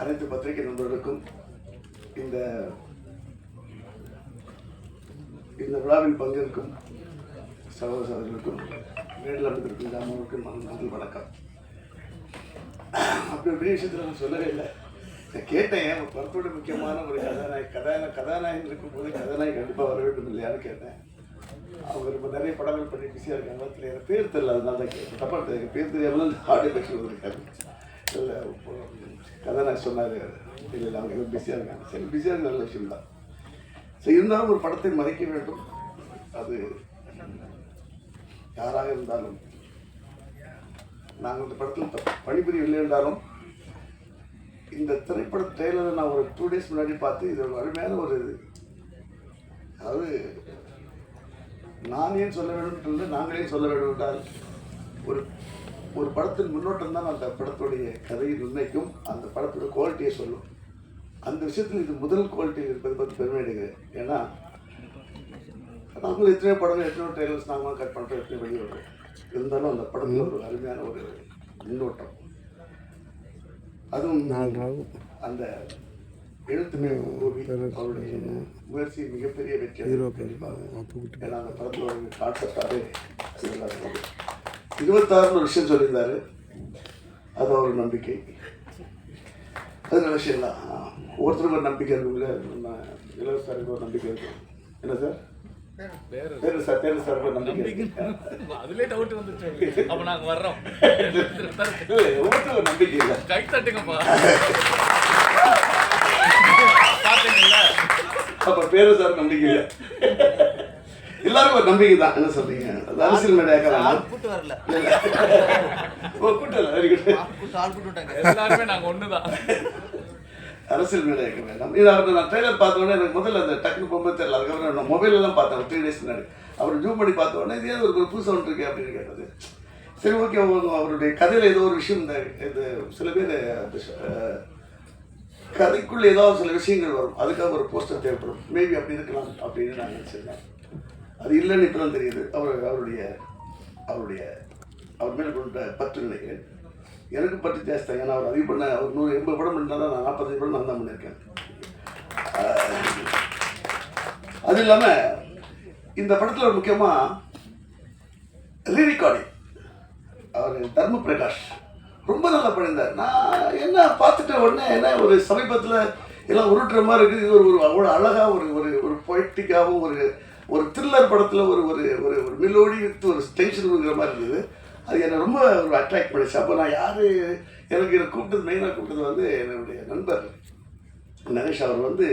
அனைத்து பத்திரிகை நண்பர்களுக்கும் இந்த இந்த விழாவில் பங்கேற்கும் சகோதர சகோதரர்களுக்கும் நேரில் அமைந்திருக்கும் ஜாமனுக்கும் நன்றி வணக்கம். அப்படி ஒரு பெரிய விஷயத்தில் நான் சொல்லவே இல்லை. நான் கேட்டேன் ஒரு படத்தோட முக்கியமான ஒரு கதாநாயகி கதாநாயக கதாநாயகன் இருக்கும்போது கதாநாயகி கண்டிப்பாக வர வேண்டும் இல்லையான்னு கேட்டேன். அவங்க ரொம்ப நிறைய படங்கள் பண்ணி பிஸியாக இருக்காங்க எனக்கு பேர் தெரியல அதனால தான் கேட்டேன். தப்பாக தெரியும் பேர் தெரியாமல் ஆடியோ பேசி வந்திருக்காரு இல்லை கதை நான் சொன்னார் இல்லை இல்லை அவங்க எதுவும் பிஸியாக இருக்காங்க சரி பிஸியாக இருக்க நல்ல விஷயம் தான் சரி இருந்தாலும் ஒரு படத்தை மறைக்க வேண்டும் அது யாராக இருந்தாலும் நாங்கள் இந்த படத்தில் பணிபுரிய பணிபுரியவில்லை என்றாலும் இந்த திரைப்பட ட்ரெயிலரை நான் ஒரு டூ டேஸ் முன்னாடி பார்த்து இது ஒரு அருமையான ஒரு இது அதாவது நான் ஏன் சொல்ல வேண்டும் நாங்களே சொல்ல வேண்டும் என்றால் ஒரு ஒரு படத்தின் முன்னோட்டம் தான் அந்த படத்துடைய கதையை நிர்ணயிக்கும். அந்த படத்தோட குவாலிட்டியை சொல்லும். அந்த விஷயத்தில் இது முதல் குவாலிட்டியில் இருப்பது பற்றி பெருமை அடைகிறேன். ஏன்னா நாங்களும் எத்தனையோ படங்கள் எத்தனையோ ட்ரெய்லர்ஸ் நாங்களும் கட் பண்ணுறோம் எத்தனையோ வெளியே வரும் இருந்தாலும் அந்த படத்தில் ஒரு அருமையான ஒரு முன்னோட்டம். அதுவும் அந்த எழுத்துமே கோவி அவருடைய முயற்சி மிகப்பெரிய வெற்றி ஏன்னா அந்த படத்தில் ஒரு கான்செப்டாகவே இருபத்தாறுன்னு ஒரு விஷயம் சொல்லியிருந்தாரு. அது ஒரு நம்பிக்கை. அது நல்ல விஷயம் தான். ஒவ்வொருத்தருக்கும் ஒரு நம்பிக்கை இருக்குல்ல நம்ம இளவரசருக்கு ஒரு நம்பிக்கை இருக்கும். என்ன சார்? தேர்வு சார் தேர்வு சார் நம்பிக்கை. அதுலயே டவுட் வந்துச்சு அப்ப நாங்க வர்றோம். ஒவ்வொருத்தருக்கும் நம்பிக்கை இல்லை. கை தட்டுங்கப்பா. அப்ப பேரு சார் நம்பிக்கை இல்லை. எல்லாருக்கும் ஒரு நம்பிக்கை தான். என்ன சொல்றீங்க? அது அரசியல் மேடையாக்கலாம் கூட்டு வரல. கூட்டல வெரி குட் எல்லாருமே நாங்க ஒண்ணுதான். அரசியல் மேடையாக்க வேண்டாம் இது நான் ட்ரெய்லர் பார்த்த உடனே எனக்கு முதல்ல அந்த டக்குனு போகும்போது தெரியல. அதுக்கப்புறம் நான் மொபைலில் தான் பார்த்தேன். த்ரீ டேஸ் முன்னாடி. அவர் ஜூம் பண்ணி பார்த்த உடனே இது ஏதோ ஒரு புதுசு ஒன்று இருக்கு அப்படின்னு கேட்டது. சரி ஓகே அவருடைய கதையில் ஏதோ ஒரு விஷயம் இந்த இது சில பேர் கதைக்குள்ள ஏதாவது சில விஷயங்கள் வரும். அதுக்காக ஒரு போஸ்டர் தேவைப்படும். மேபி அப்படி இருக்கலாம் அப்படின்னு நான் நினச்சிருந்தேன். அது இல்லைன்னு இப்போ தான் தெரியுது. அவர் அவருடைய அவருடைய அவர் மேல் கொண்ட பற்று நினைக்கிறேன் எனக்கு பற்று ஜாஸ்தி. ஏன்னா அவர் அதிகம் பண்ண அவர் நூறு எண்பது படம் பண்ணால் நான் நாற்பத்தஞ்சு படம் நான் தான் பண்ணியிருக்கேன். அது இல்லாமல் இந்த படத்தில் முக்கியமாக ரீரிகார்டிங் அவர் தர்ம பிரகாஷ் ரொம்ப நல்லா பண்ணியிருந்தார். நான் என்ன பார்த்துட்ட உடனே என்ன ஒரு சமீபத்தில் எல்லாம் உருட்டுற மாதிரி இருக்குது. இது ஒரு ஒரு அவ்வளோ அழகாக ஒரு ஒரு ஒரு பொய்டிக்காகவும் ஒரு ஒரு த்ரில்லர் படத்தில் ஒரு ஒரு ஒரு ஒரு மெலோடி வித் ஒரு டென்ஷன் கொடுக்குற மாதிரி இருந்தது. அது என்னை ரொம்ப ஒரு அட்ராக்ட் பண்ணிச்சு. அப்போ நான் யார் எனக்கு என்னை கூப்பிட்டது மெயினாக கூப்பிட்டது வந்து என்னுடைய நண்பர் நரேஷ் அவர் வந்து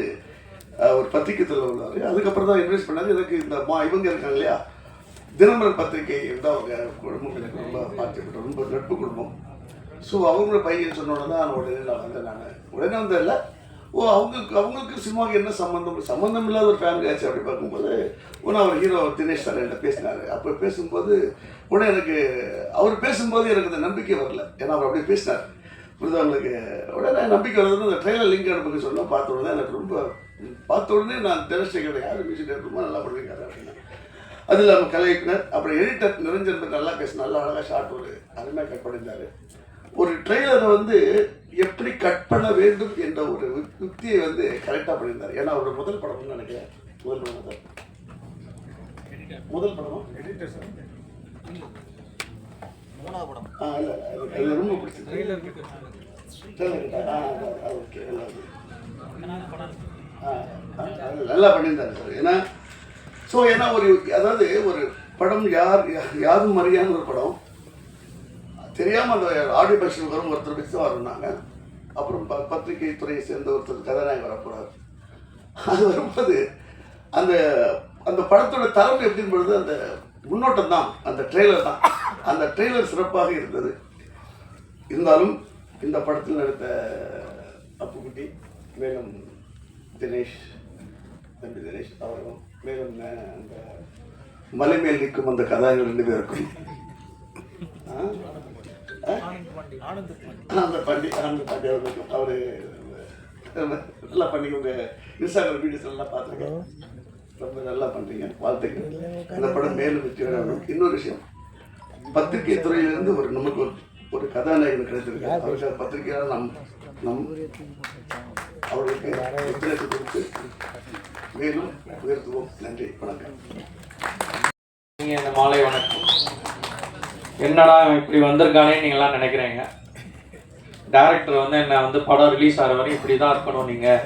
ஒரு பத்திரிக்கை துறையில் உள்ளார் அதுக்கப்புறம் தான் இன்வெஸ்ட் பண்ணாரு எனக்கு இந்த மா இவங்க இருக்காங்க இல்லையா? தினமலர் பத்திரிகை தான் அவங்க குடும்பம் எனக்கு ரொம்ப பார்த்துக்கிட்டோம் ரொம்ப நட்பு குடும்பம். ஸோ அவங்களோட பையன் சொன்னோடனே தான் உடனே நான் வந்தேன் நான் உடனே வந்ததில்லை. ஓ அவங்களுக்கு அவங்களுக்கு சினிமாவுக்கு என்ன சம்மந்தம் சம்மந்தம் இல்லாத ஒரு ஃபேமிலி ஆச்சு அப்படி பார்க்கும்போது உடனே அவர் ஹீரோ தினேஷ் சார் என்கிட்ட பேசினார். அப்போ பேசும்போது உடனே எனக்கு அவர் பேசும்போது எனக்கு அந்த நம்பிக்கை வரல. ஏன்னா அவர் அப்படியே பேசினார். புரிதா உங்களுக்கு? உடனே நம்பிக்கை வருது அந்த ட்ரெயிலர் லிங்க் அனுப்புங்க சொன்னால் பார்த்த உடனே எனக்கு ரொம்ப பார்த்த உடனே நான் தினேஷ் கேட்டேன் யார் மியூசிக் ரொம்ப நல்லா பண்ணியிருக்காரு அப்படின்னா. அது இல்லாமல் கலை அப்புறம் எடிட்டர் நிரஞ்சன் நல்லா பேச நல்லா அழகாக ஷார்ட் ஒரு அருமையாக கட் பண்ணியிருந்தாரு. ஒரு ட்ரெய்லரை வந்து எப்படி கட் பண்ண வேண்டும் என்ற ஒரு யுக்- யுக்தியை வந்து கரெக்டாக பண்ணியிருந்தார். ஏன்னா அவரோட முதல் படம்னு நினைக்கிறேன். முதல் படம் தான் முதல் படமா? மூணாவது படம். ஆ இல்லை அது ரொம்ப பிடிச்சது ஆ ஓகே நல்லா பண்ணியிருந்தாரு சார். ஏன்னா ஸோ ஏன்னா ஒரு அதாவது ஒரு படம் யார் யா- யாரும் அறியாத ஒரு படம். தெரியாமல் அந்த ஆடியோ பக்ஷன் வரும் ஒருத்தர் வச்சு தான் அப்புறம் ப பத்திரிகை துறையை சேர்ந்த ஒருத்தர் கதாநாயகன் வரக்கூடாது அது வரும்போது அந்த அந்த படத்தோட தரம் எப்படின்னு பொழுது அந்த முன்னோட்டம் தான் அந்த ட்ரெய்லர் தான். அந்த ட்ரெய்லர் சிறப்பாக இருந்தது. இருந்தாலும் இந்த படத்தில் நடித்த அப்புக்குட்டி மேலும் தினேஷ் தம்பி தினேஷ் அவர்களும் மேலும் அந்த மலை மேல் நிற்கும் அந்த கதாநாயகர் ரெண்டு பேருக்கும். அந்த ஆ? ஆனந்த பாண்டி ஆனந்த அவர் நல்லா பண்ணி உங்க இன்ஸ்டாகிராம் வீடியோஸ் எல்லாம் பார்த்துருக்கேன் ரொம்ப நல்லா பண்ணுறீங்க வாழ்த்துக்கள். இந்த படம் மேலும் வெற்றி பெற இன்னொரு விஷயம். பத்திரிகை துறையிலிருந்து ஒரு நமக்கு ஒரு ஒரு கதாநாயகன் கிடைத்திருக்கு அவருக்கு பத்திரிகையாளர் நாம் நம் அவர்களுக்கு ஒத்துழைப்பு கொடுத்து மேலும் உயர்த்துவோம். நன்றி. வணக்கம். நீங்கள் இந்த மாலை வணக்கம். என்னடா இப்படி வந்திருக்கானே நீங்களாம் நினைக்கிறீங்க? டேரக்டர் வந்து என்ன வந்து படம் ரிலீஸ் ஆகிற வரையும் இப்படி தான் இருக்கணும் நீங்கள்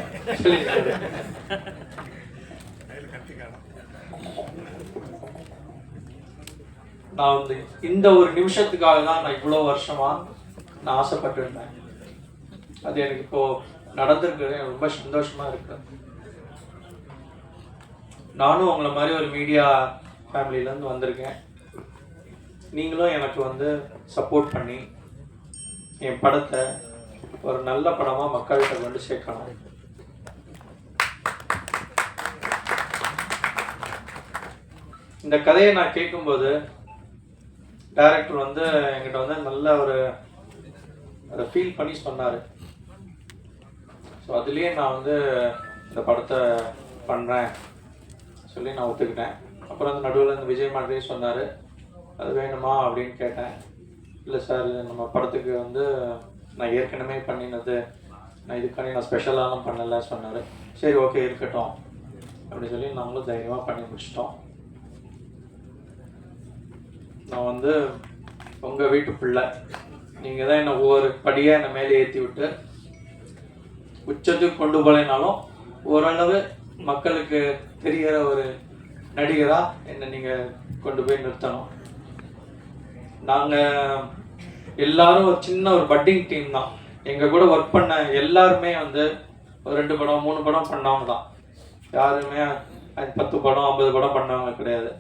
நான் வந்து இந்த ஒரு நிமிஷத்துக்காக தான் நான் இவ்வளோ வருஷமா நான் ஆசைப்பட்டு இருந்தேன் அது எனக்கு இப்போ நடந்திருக்கு ரொம்ப சந்தோஷமா இருக்கு. நானும் உங்களை மாதிரி ஒரு மீடியா ஃபேமிலியிலேருந்து வந்திருக்கேன். நீங்களும் எனக்கு வந்து சப்போர்ட் பண்ணி என் படத்தை ஒரு நல்ல படமாக மக்கள்கிட்ட கொண்டு சேர்க்கணும் இந்த கதையை நான் கேட்கும்போது டைரக்டர் வந்து என்கிட்ட வந்து நல்ல ஒரு அதை ஃபீல் பண்ணி சொன்னார். ஸோ அதுலேயே நான் வந்து இந்த படத்தை பண்ணுறேன் சொல்லி நான் ஒத்துக்கிட்டேன். அப்புறம் அந்த நடுவில் இந்த விஜய் மாதிரியே சொன்னார். அது வேணுமா அப்படின்னு கேட்டேன். இல்லை சார் நம்ம படத்துக்கு வந்து நான் ஏற்கனவே பண்ணினது நான் இதுக்காண்டி நான் ஸ்பெஷலாலாம் பண்ணலை சொன்னார். சரி ஓகே இருக்கட்டும். அப்படின்னு சொல்லி நாங்களும் தைரியமாக பண்ணி முடிச்சிட்டோம். நான் வந்து உங்கள் வீட்டு பிள்ளை. நீங்கள் தான் என்னை ஒவ்வொரு படியாக என்னை மேலே ஏற்றி விட்டு உச்சத்துக்கு கொண்டு போகலைனாலும் ஓரளவு மக்களுக்கு தெரிகிற ஒரு நடிகராக என்னை நீங்கள் கொண்டு போய் நிறுத்தணும். நாங்கள் எல்லாரும் ஒரு சின்ன ஒரு பட்டிங் டீம் தான். எங்கள் கூட ஒர்க் பண்ண எல்லாருமே வந்து ஒரு ரெண்டு படம் மூணு படம் பண்ணவங்க தான். யாருமே பத்து படம் ஐம்பது படம் பண்ணவங்க கிடையாது.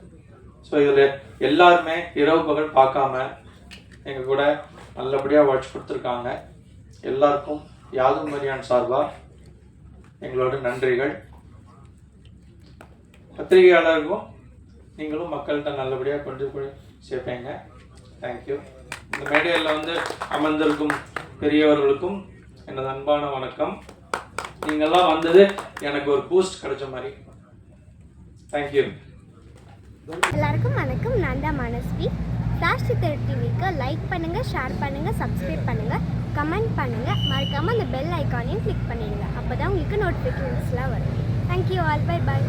ஸோ இதில் எல்லாருமே இரவு பகல் பார்க்காம எங்கள் கூட நல்லபடியாக உழைச்சி கொடுத்துருக்காங்க. எல்லாருக்கும் யாதும் மரியான் சார்பாக எங்களோட நன்றிகள். பத்திரிகையாளருக்கும் நீங்களும் மக்கள்கிட்ட நல்லபடியாக கொண்டு போய் சேர்ப்பீங்க. தேங்க்யூ இந்த மேடையில் வந்து அமர்ந்திருக்கும் பெரியவர்களுக்கும் எனது அன்பான வணக்கம். நீங்கள்லாம் வந்தது எனக்கு ஒரு பூஸ்ட் கிடைச்ச மாதிரி. தேங்க்யூ எல்லாருக்கும் வணக்கம். நான் தான் மனஸ்வி. ஃப்ளாஷ் சித்தர் டிவிக்கு லைக் பண்ணுங்கள் ஷேர் பண்ணுங்கள் சப்ஸ்கிரைப் பண்ணுங்கள் கமெண்ட் பண்ணுங்கள் மறக்காமல் அந்த பெல் ஐக்கானையும் கிளிக் பண்ணிடுங்க. அப்போ தான் உங்களுக்கு நோட்டிஃபிகேஷன்ஸ்லாம் வரும். Thank you all by by